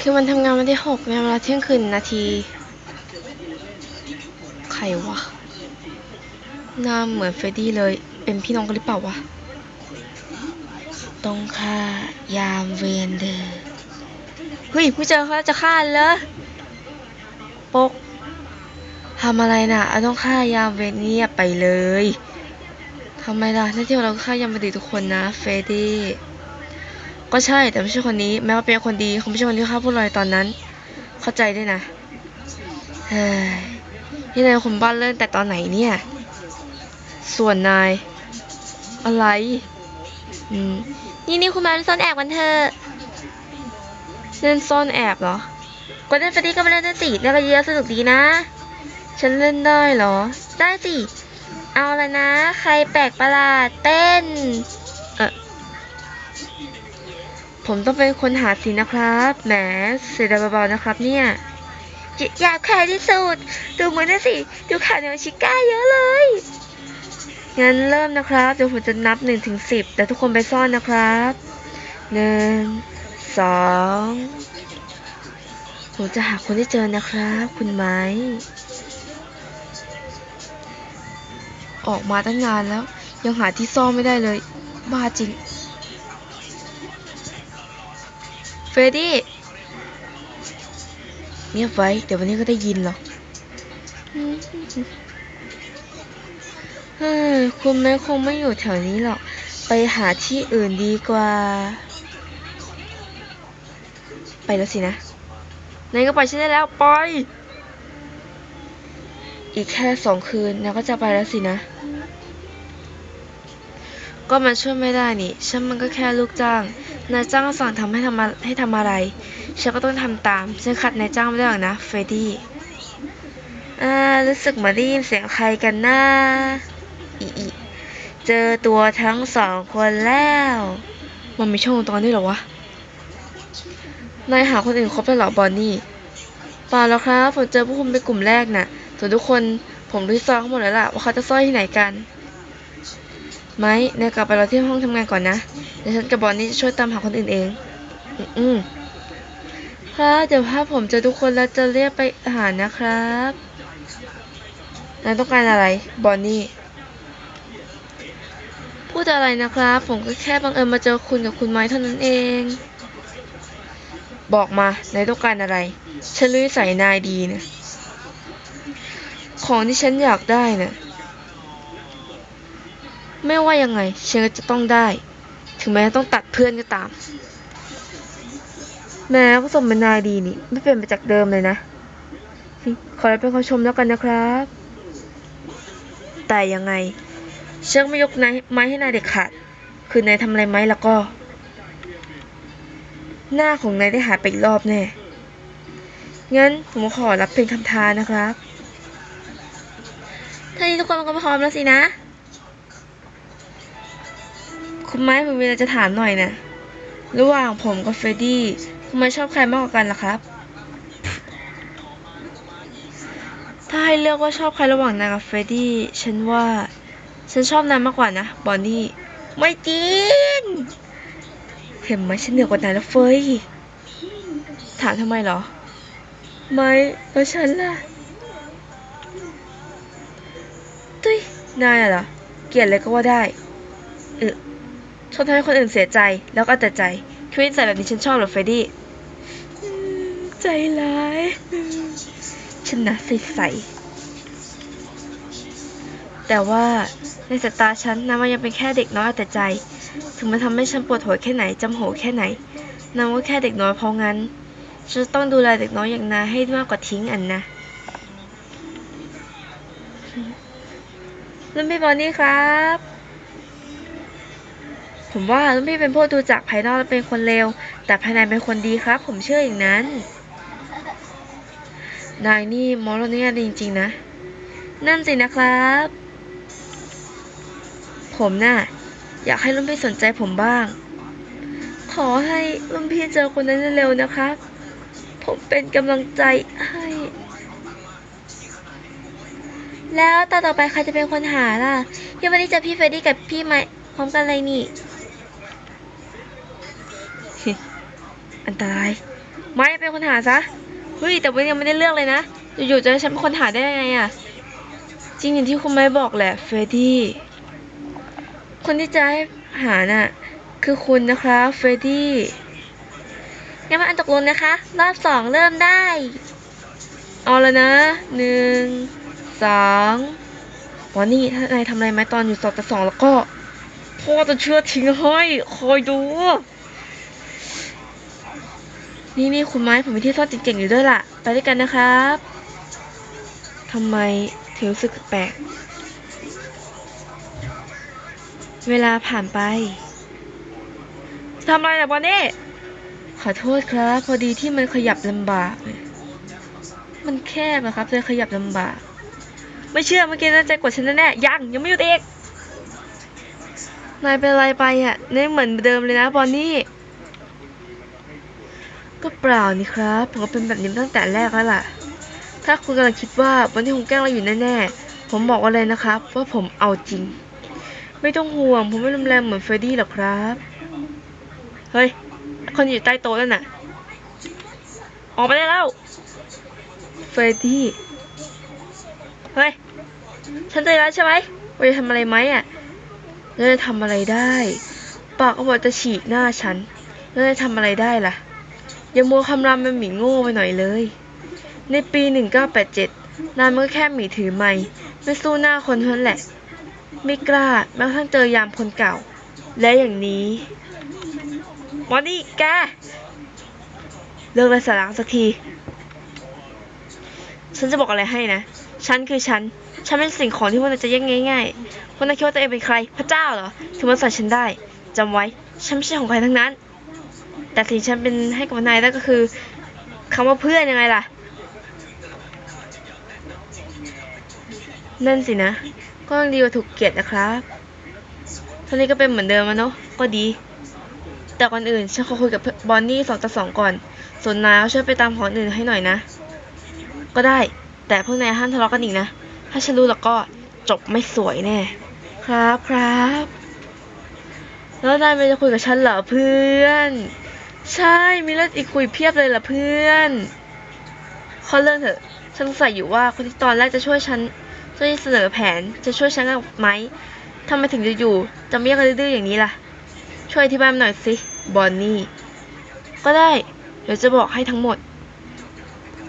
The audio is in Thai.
คือมันทำงานวันที่หกในเวลาเที่ยงคืนนาที ใครวะหน้าเหมือนเฟรดดี้เลย เป็นพี่น้องกันหรือเปล่าวะ ต้องฆ่ายามเวนเดอร์ เฮ้ยผู้เจอเขาจะฆ่าเหรอปกทำอะไรน่ะเอาต้องฆ่ายามเวนเงียไปเลยทำไมล่ะหน้าที่ของเราฆ่ายามเวนดีทุกคนนะเฟรดดี้ ก็ใช่แต่ไม่ใช่คนนี้ แม้ว่าเป็นคนดีเขาไม่ใช่คนที่ฆ่าพวกเราในตอนนั้น เข้าใจด้วยนะเฮ้ยนี่นายคนบ้านเล่นแต่ตอนไหนเนี่ย ส่วนนาย อะไรอืมนี่นี่คุณมาเล่นซ่อนแอบกันเถอะเล่นซ่อนแอบเหรอก็เล่นไปดีก็มาเล่นได้สิเล่นกันเยอะสนุกดีนะ ฉันเล่นได้เหรอ ได้สิเอาละนะ ใครแปลกประหลาดเต้น เออ ผมต้องเป็นคนหาสินะครับแหมเสียดายเบาๆนะครับเนี่ยอยอยากขายที่สุด ดูเหมือนนะสิ ดูข่าวในชิก้าเยอะเลย งั้นเริ่มนะครับ เดี๋ยวผมจะนับ1นถึงสิแต่ทุกคนไปซ่อนนะครับหนึ่งสองผมจะหาคนที่เจอนะครับ คุณไม้ ออกมาตั้งนานแล้ว ยังหาที่ซ่อนไม่ได้เลย บ้าจริง เฟรดดี้เงียบไว้ เดี๋ยววันนี้ก็ได้ยินหรอกเฮ้ยคุณแม่คงไม่อยู่แถวนี้หรอก ไปหาที่อื่นดีกว่า ไปแล้วสินะนายก็ไปใช่ได้แล้วปล่อย อีกแค่สองคืนนายก็จะไปแล้วสินะ ก็มันช่วยไม่ได้นี่ ฉันมันก็แค่ลูกจ้าง นายจ้างสั่งทำให้ทำอะให้ทำอะไร ฉันก็ต้องทำตาม ฉันขัดนายจ้างไม่ได้หรอกนะ เฟรดดี้อ่ารู้สึกเหมือนได้ยินเสียงใครกันนะอีอีเจอตัวทั้งสองคนแล้ว มันมีช่องตอนนี้หรอวะ นายหาคนอื่นครบแล้วหรอบอนนี่เปล่าแล้วครับ ผมเจอพวกคุณเป็นกลุ่มแรกน่ะส่วนทุกคนผมรู้ซอยเขาหมดแล้วล่ะว่าเขาจะซ่อยที่ไหนกัน ไม้นายกลับไปรอที่ห้องทำงานก่อนนะเดี๋ยวฉันกับบอนนี่จะช่วยตามหาคนอื่นเอง อืมครับเดี๋ยวถ้าผมเจอทุกคนแล้วจะเรียกไปหานะครับนายต้องการอะไร บอนนี่ พูดอะไรนะครับ ผมก็แค่บังเอิญมาเจอคุณกับคุณไม้เท่านั้นเอง บอกมานายต้องการอะไร ฉันรู้นิสัยนายดีนะ ของที่ฉันอยากได้น่ะ ไม่ว่ายังไงฉันก็จะต้องได้ ถึงแม้ต้องตัดเพื่อนก็ตาม แม้ก็สมเป็นนายดีนี่ ไม่เปลี่ยนไปจากเดิมเลยนะ ขอรับเป็นคำชมแล้วกันนะครับ แต่ยังไงเชือกไม่ยกนายไม้ให้นายเด็ดขาด คือนายทำอะไรไหมแล้วก็ หน้าของนายได้หายไปอีกรอบแน่ งั้นผมขอรับเป็นคำท้านะครับท่านี้ทุกคนก็พร้อมแล้วสินะ คุณไม้ผมมีอะไรจะถามหน่อยนะระหว่างผมกับเฟรดดี้คุณไม้ชอบใครมากกว่ากันล่ะครับ ถ้าให้เลือกว่าชอบใครระหว่างนายกับเฟรดดี้ฉันว่า ฉันชอบนายมากกว่านะบอนนี่ไม่จริงเห็นไหมฉันเหนือกว่านายแล้วเฟยถามทำไมเหรอ ไม่แล้วฉันล่ะตุ้ยนายน่ะเหรอเกลียดเลยก็ว่าได้เออ ชอบทำให้คนอื่นเสียใจแล้วก็เอาแต่ใจคิดว่านิสัยแบบนี้ฉันชอบเหรอเฟรดดี้อืมใจร้ายอืมฉันนะใสๆแต่ว่าในสายตาฉันนายมันยังเป็นแค่เด็กน้อยเอาแต่ใจ ถึงมันทำให้ฉันปวดหัวแค่ไหนจำโหแค่ไหนนางก็แค่เด็กน้อยเพราะงั้นฉันจะต้องดูแลเด็กน้อยอย่างนายให้มากกว่าทิ้งอันนะรุ่นพี่บอลนี่ครับ ผมว่ารุ่นพี่เป็นพวกดูจากภายนอกแล้วเป็นคนเลว แต่ภายในเป็นคนดีครับ ผมเชื่ออย่างนั้น นายนี่มองโลกในแง่ดีจริงๆนะ นั่นสินะครับ ผมน่ะอยากให้รุ่นพี่สนใจผมบ้าง ขอให้รุ่นพี่เจอคนนั้นเร็วๆนะครับ ผมเป็นกำลังใจให้ แล้วตาต่อไปใครจะเป็นคนหาล่ะยังไม่ได้จอพี่เฟรดดี้กับพี่ไมค์พร้อมกันเลยนี่ อันตราย ไม้เป็นคนหาซะ เฮ้ย แต่ว่ายังไม่ได้เลือกเลยนะ อยู่ๆจะให้ฉันเป็นคนหาได้ยังไงอะจริงอย่างที่คุณไม้บอกแหละเฟรดดี้คนที่จะให้หาน่ะ คือคุณนะคะเฟรดดี้งั้นมาอันตกลงนะคะ รอบสองเริ่มได้ เอาแล้วนะหนึ่งสองวันนี้ถ้านายทำอะไรไหมตอนอยู่สองต่สองแล้วก็พ่อจะเชื่อทิ้งให้คอยดู นี่นี่คุณไม้ผมมีที่ซ่อนเจ๋งๆอยู่ด้วยล่ะ ไปด้วยกันนะครับทำไมถึงรู้สึกแปลก เวลาผ่านไปทำอะไรนะบอนนี่ขอโทษครับ พอดีที่มันขยับลำบาก มันแคบอะครับเลยขยับลำบาก ไม่เชื่อเมื่อกี้น่าจะกดฉันแน่ๆยังยังไม่หยุดอีกนายเป็นอะไรไปอะนี่เหมือนเดิมเลยนะบอนนี่ ก็เปล่านี่ครับผมก็เป็นแบบนี้ตั้งแต่แรกแล้วล่ะ ถ้าคุณกำลังคิดว่าวันนี้คงแกล้งเราอยู่แน่ๆ ผมบอกว่าเลยนะครับว่าผมเอาจริง ไม่ต้องห่วงผมไม่รุนแรงเหมือนเฟรดดี้หรอกครับ เฮ้ย คนอยู่ใต้โต๊ะนั่นน่ะ ออกไปได้แล้ว เฟรดดี้ เฮ้ย ฉันเจอแล้วใช่ไหมว่าจะทำอะไรไหมอะแล้วจะทำอะไรได้ ปากก็บอกจะฉีกหน้าฉันแล้วจะทำอะไรได้ล่ะ อย่ามัวคำรามเป็นหมีโง่ไปหน่อยเลย ในปี 1987 นายมันก็แค่หมีถือไม้ไม่สู้หน้าคนเท่านั้นแหละ ไม่กล้าแม้กระทั่งเจอยามคนเก่า และอย่างนี้วันนี้แก เลิกไร้สาระสักที ฉันจะบอกอะไรให้นะ ฉันคือฉัน ฉันเป็นสิ่งของที่พวกนายจะแย่งง่ายๆพวกนายคิดว่าตัวเองเป็นใคร พระเจ้าเหรอ ถึงมาใส่ฉันได้จำไว้ ฉันไม่ใช่ของใครทั้งนั้น แต่สิ่งที่ฉันเป็นให้กับนายได้วก็คือคำว่าเพื่อนยังไงล่ะ นั่นสินะ ก็ยังดีกว่าถูกเกลียดนะครับท่านี้ก็เป็นเหมือนเดิมอะเนาะก็ดี แต่ก่อนอื่นฉันขอคุยกับบอนนี่สองต่อสองก่อน ส่วนนายก็ช่วยไปตามของอื่นให้หน่อยนะ ก็ได้ แต่พวกนายห้ามทะเลาะกันอีกนะ ถ้าฉันรู้แล้วก็จบไม่สวยแน่ ครับครับ แล้วนายไม่จะคุยกับฉันเหรอเพื่อน ใช่มีเรื่องอีกคุยเพียบเลยล่ะเพื่อนข้อเรื่องเถอะฉันสงสัยอยู่ว่าคนที่ตอนแรกจะช่วยฉันช่วยเสนอแผนจะช่วยฉันกับไหมทำไมถึงจะอยู่จะไม่ยังดื้อๆอย่างนี้ล่ะ ช่วยอธิบายหน่อยสิบอนนี่ ก็ได้ เดี๋ยวจะบอกให้ทั้งหมด